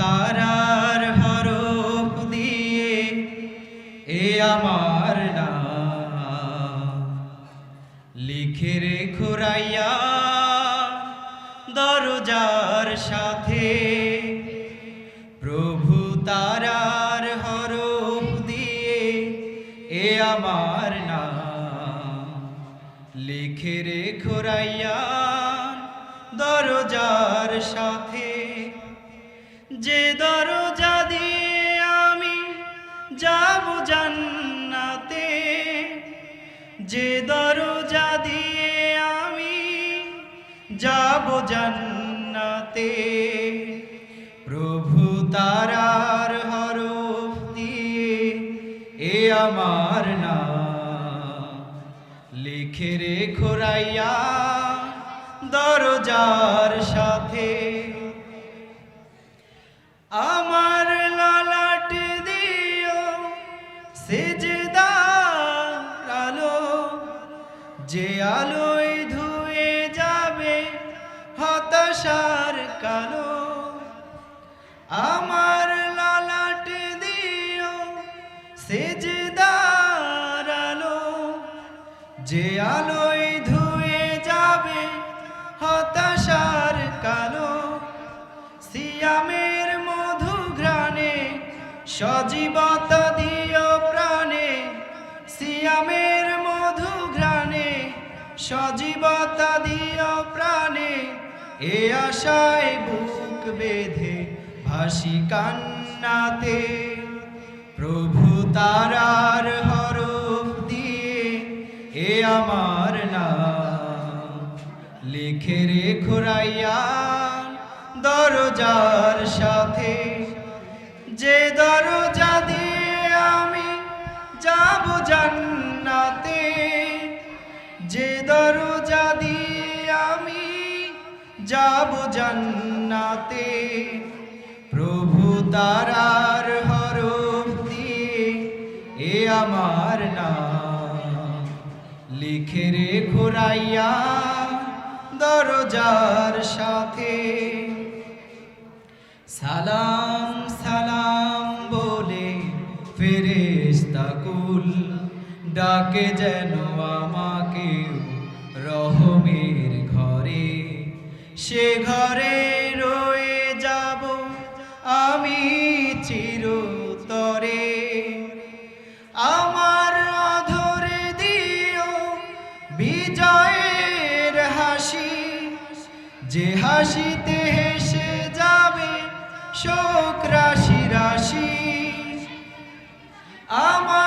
তারার হরফ দিয়ে, এ আমার নাম লিখে রেখো রাইয়া দরজার সাথে, প্রভু তারার হরফ দিয়ে, এ আমার নাম লিখে রেখো দরজার সাথে যে দরজা দিয়ে আমি যাব জান্নাতে, যে দরজা দিয়ে আমি যাব জান্নাতে। প্রভু তারার হরফ দিয়ে এ আমার না লিখে রেখো রাইয়া দরজার সাথে। যে আলোয় ধুয়ে যাবে হতাশার কালো, আমার লালাট দিও সেজদার আলো। যে আলোয় ধুয়ে যাবে হতাশার কালো, সিয়ামের মধু ঘ্রাণে সজীবতা দিও প্রাণে সিয়ামের সজীবতা দিও প্রাণে, এ আশায় বুক বেঁধে ভাসি কান্নাতে। প্রভু তারার হরফ দিয়ে এ আমার নাম লিখে রেখো রাইয়া দরজার সাথে। যে দরজা যাব জান্নাতে। প্রভু তারার হরফ দিয়ে এ আমার নাম। লিখে রে ঘোরাইয়া দরজার সাথে। সালাম সালাম বলে ফেরেস্তাকুল ডাকে যেন আমাকে রহমের সে ঘরে রয়ে যাব আমি চিরতরে। আমার অধরে দিও বিজয়ের হাসি, যে হাসিতে হেসে যাবে শোক রাশি রাশি। আমার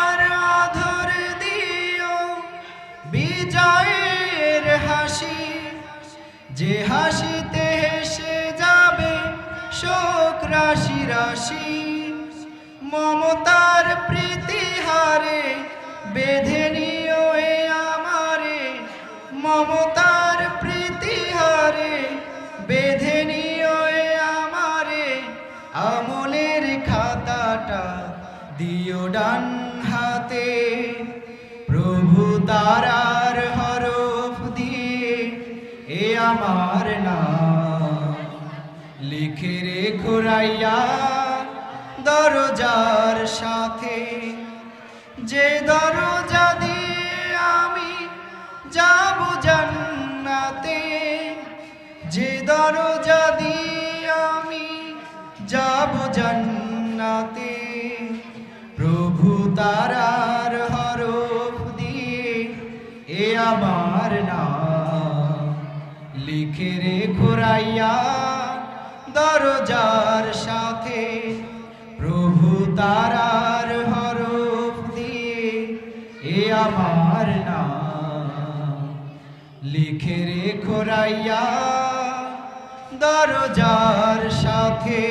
যে হাসিতে হেসে যাবে শোক রাশি রাশি, মমতার প্রীতিহারে বেঁধে নিও এ আমারে, মমতার প্রীতিহারে বেঁধে নিও এ আমারে, আমলের খাতাটা দিও ডান হাতে, প্রভু দিয়ে এ আমার নাম। লিখে রেখো রাইয়া, দরজার সাথে। যে দরজা দিয়ে আমি যাব জান্নাতে, যে দরজা দিয়ে আমি যাব জান্নাতে। প্রভু তারার হরফ দিয়ে এ আমার নাম। দরজার সাথে প্রভু তারার হরফ দিয়ে এ আমার নাম। লিখে রেখো রাইয়া দরজার সাথে